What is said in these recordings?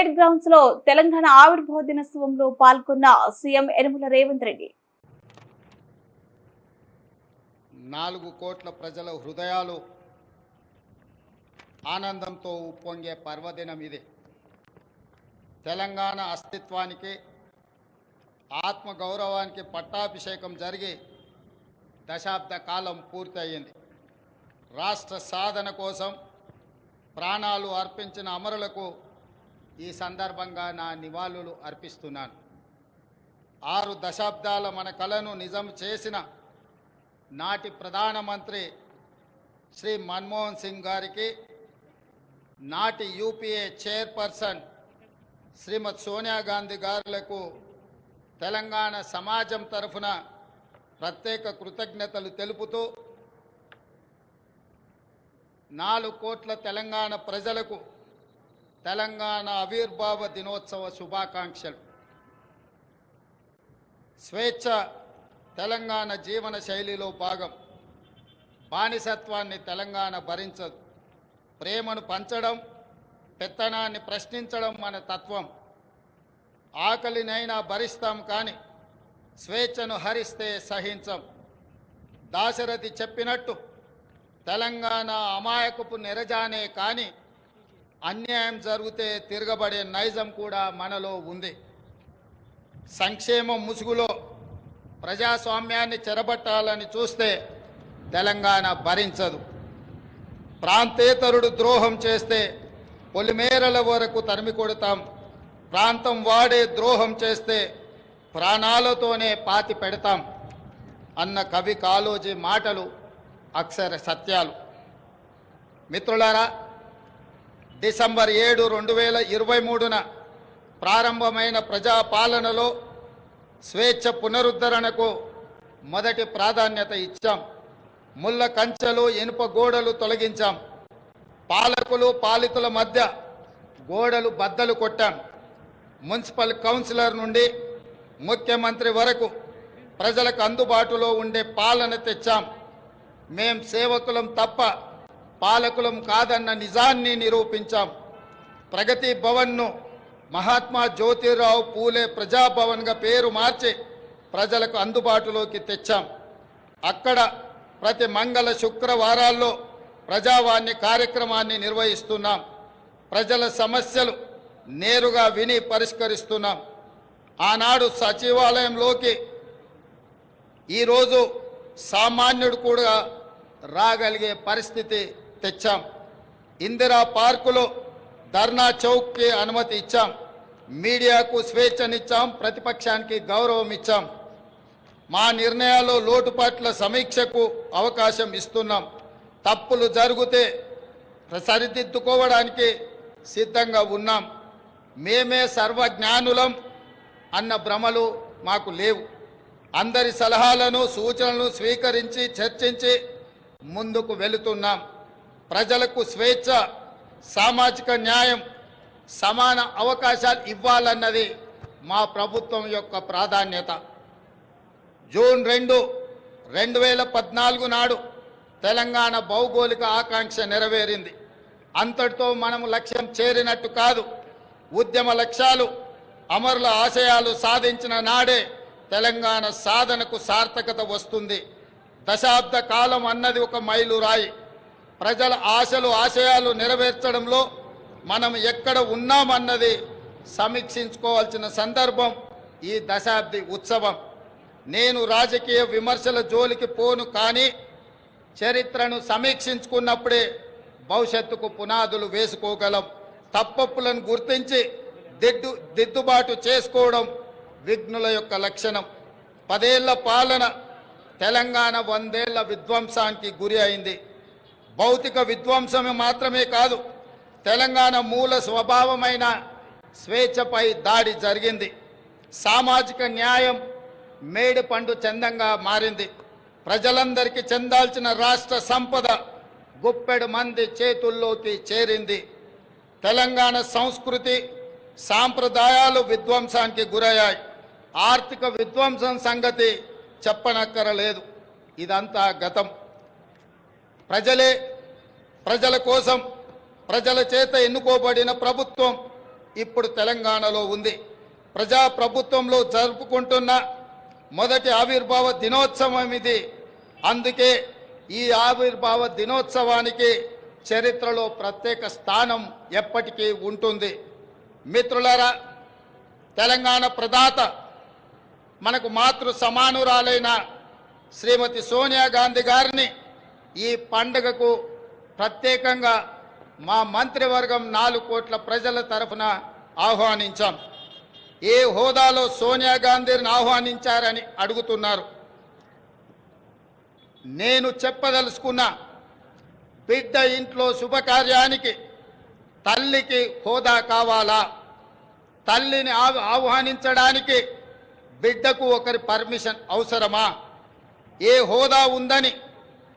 Parade గ్రౌండ్స్లో తెలంగాణ ఆవిర్భావ దినోత్సవంలో పాల్గొన్న సీఎం యనమల రేవంత్ రెడ్డి. నాలుగు కోట్ల ప్రజల హృదయాలు ఆనందంతో ఉప్పొంగే పర్వదినం ఇది. తెలంగాణ అస్తిత్వానికి ఆత్మగౌరవానికి పట్టాభిషేకం జరిగి దశాబ్ద కాలం పూర్తయింది. రాష్ట్ర సాధన కోసం ప్రాణాలు అర్పించిన అమరులకు ఈ సందర్భంగా నా నివాళులు అర్పిస్తున్నాను. ఆరు దశాబ్దాల మన కళను నిజం చేసిన నాటి ప్రధానమంత్రి శ్రీ మన్మోహన్ సింగ్ గారికి నాటి యూపీఏ చైర్పర్సన్ శ్రీమతి సోనియా గాంధీ గారులకు తెలంగాణ సమాజం తరఫున ప్రత్యేక కృతజ్ఞతలు తెలుపుతూ నాలుగు కోట్ల తెలంగాణ ప్రజలకు తెలంగాణ ఆవిర్భావ దినోత్సవ శుభాకాంక్షలు. స్వేచ్ఛ తెలంగాణ జీవన శైలిలో భాగం. బానిసత్వాన్ని తెలంగాణ భరించదు. ప్రేమను పంచడం పెత్తనాన్ని ప్రశ్నించడం మన తత్వం. ఆకలినైనా భరిస్తాం కానీ స్వేచ్ఛను హరిస్తే సహించం. దాశరథి చెప్పినట్టు తెలంగాణ అమాయకపు నిరజానే కానీ అన్యాయం జరిగితే తిరగబడే నైజం కూడా మనలో ఉంది. సంక్షేమం ముసుగులో ప్రజాస్వామ్యాన్ని చెరబట్టాలని చూస్తే తెలంగాణ భరించదు. ప్రాంతేతరుడు ద్రోహం చేస్తే పొలిమేరల వరకు తరిమి కొడతాం. ప్రాంతం వాడే ద్రోహం చేస్తే ప్రాణాలతోనే పాతి పెడతాం. అన్న కవి కాలోజీ మాటలు అక్షర సత్యాలు. మిత్రులారా డిసెంబర్ ఏడు రెండు వేల ఇరవై మూడున ప్రారంభమైన ప్రజాపాలనలో స్వేచ్ఛ పునరుద్ధరణకు మొదటి ప్రాధాన్యత ఇచ్చాం. ముళ్ళ కంచెలు ఇనుప గోడలు తొలగించాం. పాలకులు పాలితుల మధ్య గోడలు బద్దలు కొట్టాం. మున్సిపల్ కౌన్సిలర్ నుండి ముఖ్యమంత్రి వరకు ప్రజలకు అందుబాటులో ఉండే పాలన తెచ్చాం. మేం సేవకులం తప్ప పాలకులం కాదన్న నిజాన్ని నిరూపించాం. ప్రగతి భవన్ను మహాత్మా జ్యోతిరావు పూలే ప్రజాభవన్గా పేరు మార్చి ప్రజలకు అందుబాటులోకి తెచ్చాం. అక్కడ ప్రతి మంగళ శుక్రవారాల్లో ప్రజావాణి కార్యక్రమాన్ని నిర్వహిస్తున్నాం. ప్రజల సమస్యలు నేరుగా విని పరిష్కరిస్తున్నాం. ఆనాడు సచివాలయంలోకి ఈరోజు సామాన్యుడు కూడా రాగలిగే పరిస్థితి తెచ్చాం. ఇందిరా పార్కులో ధర్నా చౌక్కి అనుమతి ఇచ్చాం. మీడియాకు స్వేచ్ఛనిచ్చాం. ప్రతిపక్షానికి గౌరవం ఇచ్చాం మా నిర్ణయాల్లో లోటుపాట్ల సమీక్షకు అవకాశం ఇస్తున్నాం. తప్పులు జరిగితే సరిదిద్దుకోవడానికి సిద్ధంగా ఉన్నాం. మేమే సర్వజ్ఞానులం అన్న భ్రమలు మాకు లేవు. అందరి సలహాలను సూచనలను స్వీకరించి చర్చించి ముందుకు వెళుతున్నాం. ప్రజలకు స్వేచ్ఛ సామాజిక న్యాయం సమాన అవకాశాలు ఇవ్వాలన్నది మా ప్రభుత్వం యొక్క ప్రాధాన్యత. జూన్ రెండు రెండు వేల పద్నాలుగు నాడు తెలంగాణ భౌగోళిక ఆకాంక్ష నెరవేరింది. అంతటితో మనం లక్ష్యం చేరినట్టు కాదు. ఉద్యమ లక్ష్యాలు అమరుల ఆశయాలు సాధించిన నాడే తెలంగాణ సాధనకు సార్థకత వస్తుంది. దశాబ్ద కాలం అన్నది ఒక మైలురాయి. ప్రజల ఆశలు ఆశయాలు నెరవేర్చడంలో మనం ఎక్కడ ఉన్నామన్నది సమీక్షించుకోవాల్సిన సందర్భం ఈ దశాబ్ది ఉత్సవం. నేను రాజకీయ విమర్శల జోలికి పోను కానీ చరిత్రను సమీక్షించుకున్నప్పుడే భవిష్యత్తుకు పునాదులు వేసుకోగలం. తప్పప్పులను గుర్తించి దిద్దు దిద్దుబాటు చేసుకోవడం విఘ్నుల యొక్క లక్షణం. పదేళ్ళ పాలన తెలంగాణ వందేళ్ళ విధ్వంసానికి గురి అయింది. భౌతిక విధ్వంసమే మాత్రమే కాదు తెలంగాణ మూల స్వభావమైన స్వేచ్ఛపై దాడి జరిగింది. సామాజిక న్యాయం మేడి పండు చందంగా మారింది. ప్రజలందరికీ చెందాల్సిన రాష్ట్ర సంపద గుప్పెడు మంది చేతుల్లోకి చేరింది. తెలంగాణ సంస్కృతి సాంప్రదాయాలు విధ్వంసానికి గురయ్యాయి. ఆర్థిక విధ్వంసం సంగతి చెప్పనక్కరలేదు. ఇదంతా గతం. ప్రజలే ప్రజల కోసం ప్రజల చేత ఎన్నుకోబడిన ప్రభుత్వం ఇప్పుడు తెలంగాణలో ఉంది. ప్రజా ప్రభుత్వంలో జరుపుకుంటున్న మొదటి ఆవిర్భావ దినోత్సవం ఇది. అందుకే ఈ ఆవిర్భావ దినోత్సవానికి చరిత్రలో ప్రత్యేక స్థానం ఎప్పటికీ ఉంటుంది. మిత్రులరా తెలంగాణ ప్రదాత మనకు మాతృ సమానురాలైన శ్రీమతి సోనియా గాంధీ గారిని ఈ పండుగకు ప్రత్యేకంగా మా మంత్రివర్గం నాలుగు కోట్ల ప్రజల తరఫున ఆహ్వానించాం. ఏ హోదాలో సోనియా గాంధీని ఆహ్వానించారని అడుగుతున్నారు. నేను చెప్పదలుచుకున్న బిడ్డ ఇంట్లో శుభకార్యానికి తల్లికి హోదా కావాలా? తల్లిని ఆహ్వానించడానికి బిడ్డకు ఒకరి పర్మిషన్ అవసరమా? ఏ హోదా ఉందని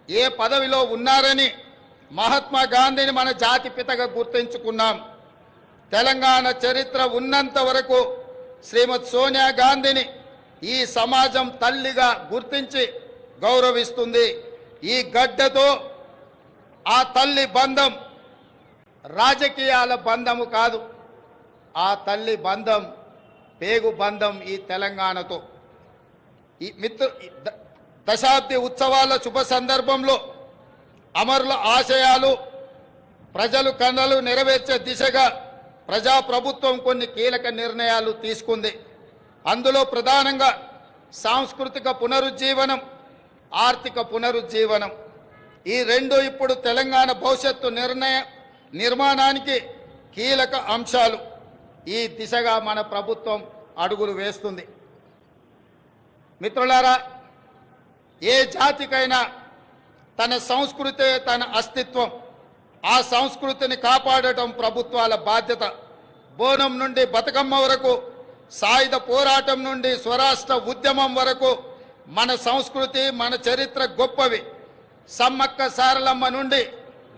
ఏ పదవిలో ఉన్నారని మహాత్మా గాంధీని మన జాతి పితగా గుర్తించుకున్నాం. తెలంగాణ చరిత్ర ఉన్నంత వరకు శ్రీమతి సోనియా గాంధీని ఈ సమాజం తల్లిగా గుర్తించి గౌరవిస్తుంది. ఈ గడ్డతో ఆ తల్లి బంధం రాజకీయాల బంధము కాదు ఆ తల్లి బంధం పేగు బంధం ఈ తెలంగాణతో. ఈ మిత్రు ద- దశాబ్ది ఉత్సవాల శుభ సందర్భంలో అమరుల ఆశయాలు ప్రజలు కన్నలు నెరవేర్చే దిశగా ప్రజాప్రభుత్వం కొన్ని కీలక నిర్ణయాలు తీసుకుంది. అందులో ప్రధానంగా సాంస్కృతిక పునరుజ్జీవనం ఆర్థిక పునరుజ్జీవనం. ఈ రెండు ఇప్పుడు తెలంగాణ భవిష్యత్తు నిర్ణయ నిర్మాణానికి కీలక అంశాలు. ఈ దిశగా మన ప్రభుత్వం అడుగులు వేస్తుంది. మిత్రులారా ఏ జాతికైనా తన సంస్కృతే తన అస్తిత్వం. ఆ సంస్కృతిని కాపాడటం ప్రభుత్వాల బాధ్యత. బోనం నుండి బతుకమ్మ వరకు సాయుధ పోరాటం నుండి స్వరాష్ట్ర ఉద్యమం వరకు మన సంస్కృతి మన చరిత్ర గొప్పవి. సమ్మక్క సారలమ్మ నుండి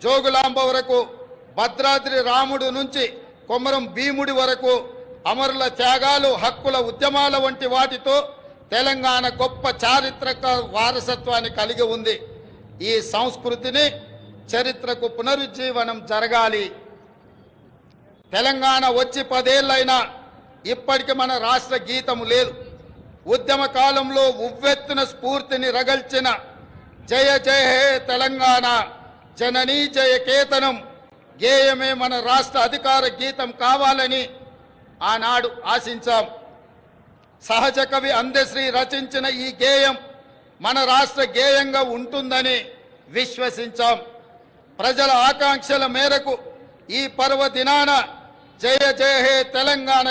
జోగులాంబ వరకు భద్రాద్రి రాముడు నుంచి కొమరం భీముడి వరకు అమరుల త్యాగాలు హక్కుల ఉద్యమాల వంటి వాటితో తెలంగాణ గొప్ప చారిత్రక వారసత్వాన్ని కలిగి ఉంది. ఈ సంస్కృతిని చరిత్రకు పునరుజ్జీవనం జరగాలి. తెలంగాణ వచ్చి పదేళ్ళైనా ఇప్పటికి మన రాష్ట్ర గీతము లేదు. ఉద్యమ కాలంలో ఉవ్వెత్తున స్ఫూర్తిని రగల్చిన జయ జయ హే తెలంగాణ జననీ జయ కేతనం గేయమే మన రాష్ట్ర అధికార గీతం కావాలని ఆనాడు ఆశించాం. సహజ కవి అందశ్రీ రచించిన ఈ గేయం మన రాష్ట్ర గేయంగా ఉంటుందని విశ్వసించాం. ప్రజల ఆకాంక్షల మేరకు ఈ పర్వదినాన జయ జయ హే తెలంగాణ